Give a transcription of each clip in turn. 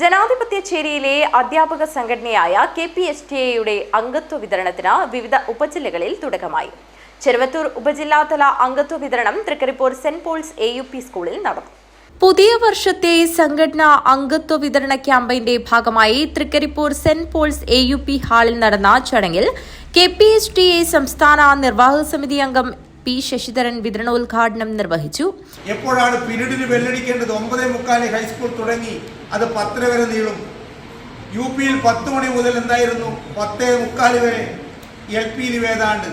ജനാധിപത്യ ചേരിയിലെ അധ്യാപക സംഘടനയായ കെ പി എസ് ടി എയുടെ അംഗത്വ വിതരണത്തിന് വിവിധ ഉപജില്ലകളിൽ തുടക്കമായി. ചെറുവത്തൂർ ഉപജില്ലാതല അംഗത്വ വിതരണം Trikaripur Saint Paul's A U P സ്കൂളിൽ നടന്നു. പുതിയ വർഷത്തെ സംഘടനാ അംഗത്വ വിതരണ ക്യാമ്പയിന്റെ ഭാഗമായി Trikaripur Saint Paul's A U P ഹാളിൽ നടന്ന ചടങ്ങിൽ K P S T A സംസ്ഥാന നിർവാഹക സമിതി അംഗം പി ശശിധരൻ വിതരണോദ്ഘാടനം നിർവഹിച്ചു. എപ്പോഴാണ് പിരീഡിന് വെല്ലടിക്കേണ്ടത് ഒമ്പതേ മുക്കാലി ഹൈസ്കൂൾ തുടങ്ങി. അത് പത്തര വരെ നീളും. യു പിയിൽ പത്ത് മണി മുതൽ എന്തായിരുന്നു? പത്തേ മുക്കാൽ വരെ. എൽ പിയിൽ വേദാണ്ട്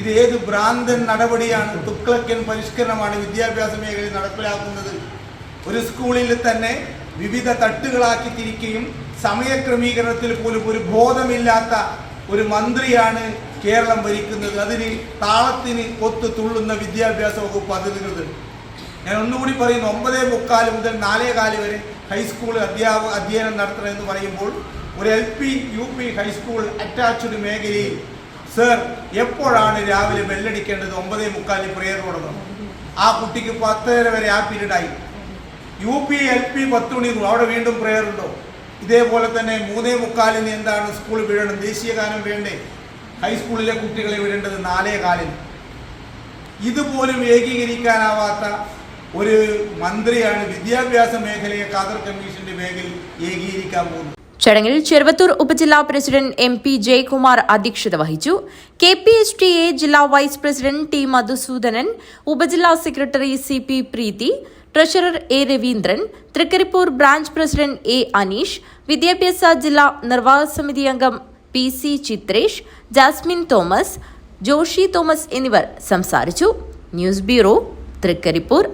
ഇത് ഏത് ഭ്രാന്തൻ നടപടിയാണ്? തുക്ലക്കൻ പരിഷ്കരണമാണ് വിദ്യാഭ്യാസ മേഖലയിൽ നടപ്പിലാക്കുന്നത്. ഒരു സ്കൂളിൽ തന്നെ വിവിധ തട്ടുകളാക്കി തിരിക്കുകയും സമയക്രമീകരണത്തിൽ പോലും ഒരു ബോധമില്ലാത്ത ഒരു മന്ത്രിയാണ് കേരളം ഭരിക്കുന്നത് അതിന് താളത്തിന് ഒത്തു തുള്ളുന്ന വിദ്യാഭ്യാസ വകുപ്പ് അതിരുന്നത് ഞാൻ ഒന്നുകൂടി പറയുന്നു ഒമ്പതേ മുക്കാൽ മുതൽ നാലേ കാൽ വരെ ഹൈസ്കൂൾ അധ്യാപക അധ്യയനം നടത്തണം എന്ന് പറയുമ്പോൾ ഒരു L P U P high school attached മേഖലയിൽ സർ എപ്പോഴാണ് രാവിലെ ബെല്ലടിക്കേണ്ടത് ഒമ്പതേ മുക്കാലിൽ പ്രെയർ തുടങ്ങണം ആ കുട്ടിക്ക് പത്തര വരെ ആ പീരീഡായി യു പി എൽ പി പത്ത് മണി അവിടെ വീണ്ടും പ്രെയർ ഉണ്ടോ? ഇതേപോലെ തന്നെ മൂന്നേ മുക്കാലിന് എന്താണ് സ്കൂൾ വീഴണം ദേശീയ ഗാനം വേണ്ടേ? ഹൈസ്കൂളിലെ കുട്ടികളെ വിടേണ്ടത് നാലേ കാലിൽ. ഇതുപോലും ഏകീകരിക്കാനാവാത്ത ഒരു മന്ത്രിയാണ് വിദ്യാഭ്യാസ മേഖലയെ ഖാദർ കമ്മീഷന്റെ പേരിൽ ഏകീകരിക്കാൻ പോകുന്നത്. ചടങ്ങിൽ ചെറുവത്തൂർ ഉപജില്ലാ പ്രസിഡന്റ് എം പി ജയകുമാർ അധ്യക്ഷത വഹിച്ചു. K P S T A ജില്ലാ വൈസ് പ്രസിഡന്റ് ടി മധുസൂദനൻ ഉപജില്ലാ secretary C P Preethi treasurer A Raveendran Trikaripur branch president A Aneesh വിദ്യാഭ്യാസ ജില്ലാ നിർവാഹക സമിതി അംഗം P C Chithresh Jasmine Thomas Joshy Thomas എന്നിവർ സംസാരിച്ചു. News bureau Trikaripur.